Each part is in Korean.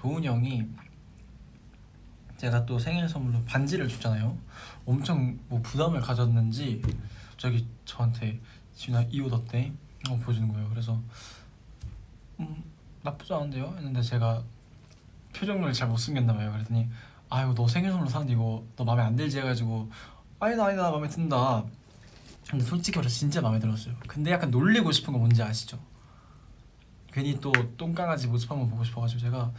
도훈이 형이 제가 또 생일 선물로 반지를 줬잖아요. 엄청 뭐 부담을 가졌는지 갑자기 저한테 지훈아 이옷 어때? 어, 보여주는 거예요. 그래서 음 나쁘지 않은데요? 했는데 제가 표정을 잘 못 숨겼나 봐요. 그랬더니 아유 너 생일 선물로 사는데 이거 너 마음에 안 들지 해가지고 아니다 아니다 마음에 든다. 근데 솔직히 말해서 진짜 마음에 들었어요. 근데 약간 놀리고 싶은 거 뭔지 아시죠? 괜히 또 똥강아지 모습 한번 보고 싶어가지고 제가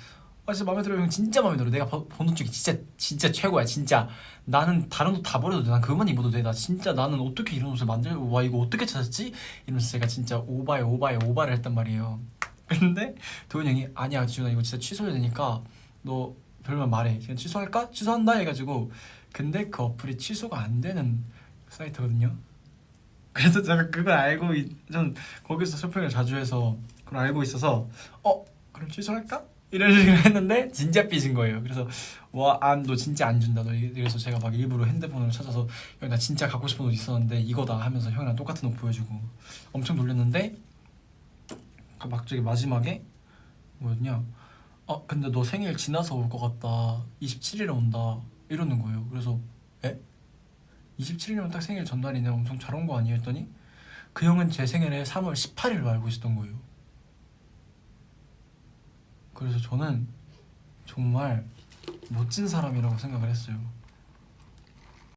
아 진짜 마음에 들어요? 형 진짜 마음에 들어 내가 번- 본옷 중에 진짜 진짜 최고야 진짜. 나는 다른 옷 다 버려도 돼난 그것만 입어도 돼 나 진짜 나는 어떻게 이런 옷을 만들고 와 이거 어떻게 찾았지? 이러면서 제가 진짜 오바에 오바에 오바를 했단 말이에요. 근데 도훈이 형이 아니야 지훈아 이거 진짜 취소해야 되니까 너 별말 말해. 그냥 취소할까? 취소한다 해가지고. 근데 그 어플이 취소가 안 되는 사이트거든요. 그래서 제가 그걸 알고 있, 전 거기서 쇼핑을 자주 해서 그걸 알고 있어서 어 그럼 취소할까? 이런 식으로 했는데 진짜 삐진 거예요. 그래서 와안너 진짜 안 준다. 너 이- 그래서 제가 막 일부러 핸드폰을 찾아서 형 나 진짜 갖고 싶은 옷 있었는데 이거다 하면서 형이랑 똑같은 옷 보여주고 엄청 놀렸는데 그막 저기 마지막에 뭐였냐? 어 근데 너 생일 지나서 올 것 같다. 27일에 온다. 이러는 거예요. 그래서 에? 27일이면 딱 생일 전날이네. 엄청 잘 온 거 아니에요? 했더니 그 형은 제 생일에 3월 18일로 알고 있었던 거예요. 그래서 저는 정말 멋진 사람이라고 생각을 했어요.